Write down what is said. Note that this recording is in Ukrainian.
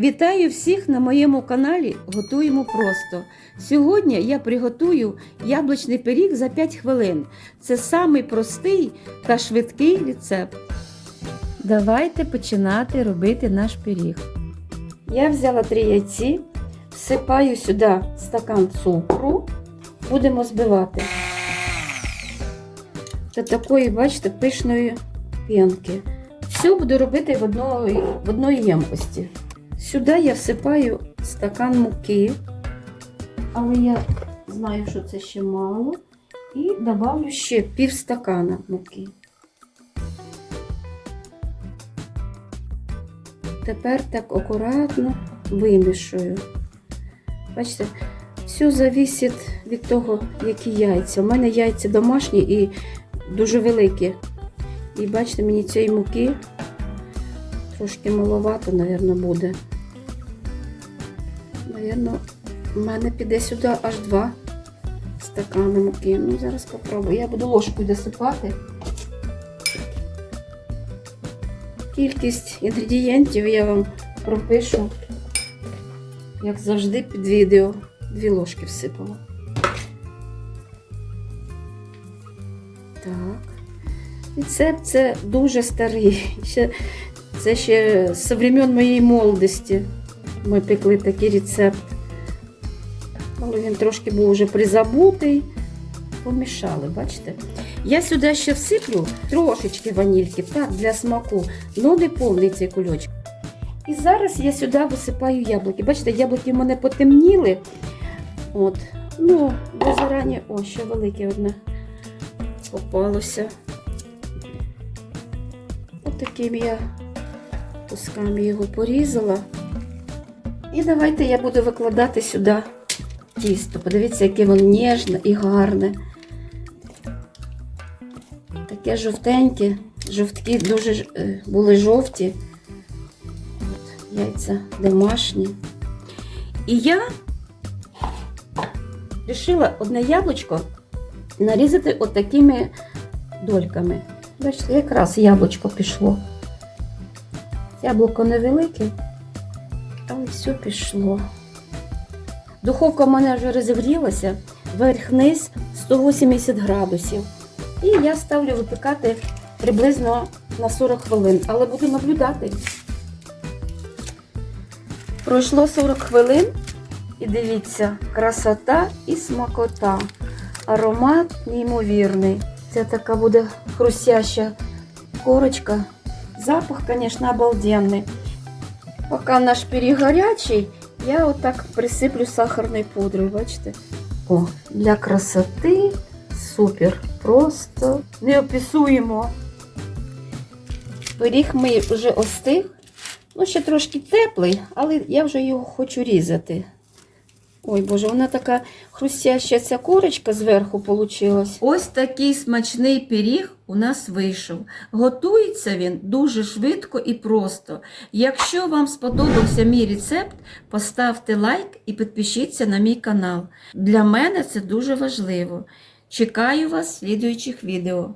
Вітаю всіх на моєму каналі Готуємо просто. Сьогодні я приготую яблучний пиріг за 5 хвилин. Це самий простий та швидкий рецепт. Давайте починати робити наш пиріг. Я взяла 3 яйці, всипаю сюди стакан цукру, будемо збивати. Та такої, бачите, пишної п'янки. Все буду робити в одної, в одної ємкості. Сюди я всипаю стакан муки, але я знаю, що це ще мало. І додавлю ще пів стакана муки. Тепер так акуратно вимішую. Бачите, все залежить від того, які яйця. У мене яйця домашні і дуже великі. І бачите, мені цієї муки трошки маловато, мабуть, буде. Навірно, в мене піде сюди аж два стакани муки. Ну, зараз попробую. Я буду ложкою досипати. Кількість інгредієнтів я вам пропишу, як завжди, під відео. Дві ложки всипала. Так. Рецепт це дуже старий. Це ще з времен моєї молодості ми пекли такий рецепт. Але він трошки був вже призабутий. Помішали, бачите? Я сюди ще всиплю трошечки ванільки, так, для смаку, але не повний цей кульочок. І зараз я сюди висипаю яблуки. Бачите, яблуки в мене потемніли. От. Ну, до зарані, о, ще велике одне попалося. Ось таким я кусками його порізала. І давайте я буду викладати сюди тісто. Подивіться, яке воно ніжне і гарне. Таке жовтеньке, жовтки дуже е, були жовті. От, яйця домашні. І я вирішила одне яблучко нарізати отакими дольками. Бачите, якраз яблучко пішло. Яблуко невелике, але все пішло. Духовка в мене вже розігрілася, верх-низ 180 градусів. І я ставлю випікати приблизно на 40 хвилин, але буду наблюдати. Пройшло 40 хвилин і дивіться, красота і смакота. Аромат неймовірний. Це така буде хрустяща корочка. Запах, звісно, обалденний. Поки наш пиріг гарячий, я отак присиплю сахарною пудрою, бачите? О, для красоти супер. Просто не описуємо. Пиріг мій вже остиг. Ну, ще трошки теплий, але я вже його хочу різати. Ой, Боже, вона така хрустяща ця корочка зверху вийшла. Ось такий смачний пиріг у нас вийшов. Готується він дуже швидко і просто. Якщо вам сподобався мій рецепт, поставте лайк і підпишіться на мій канал. Для мене це дуже важливо. Чекаю вас в слідуючих відео.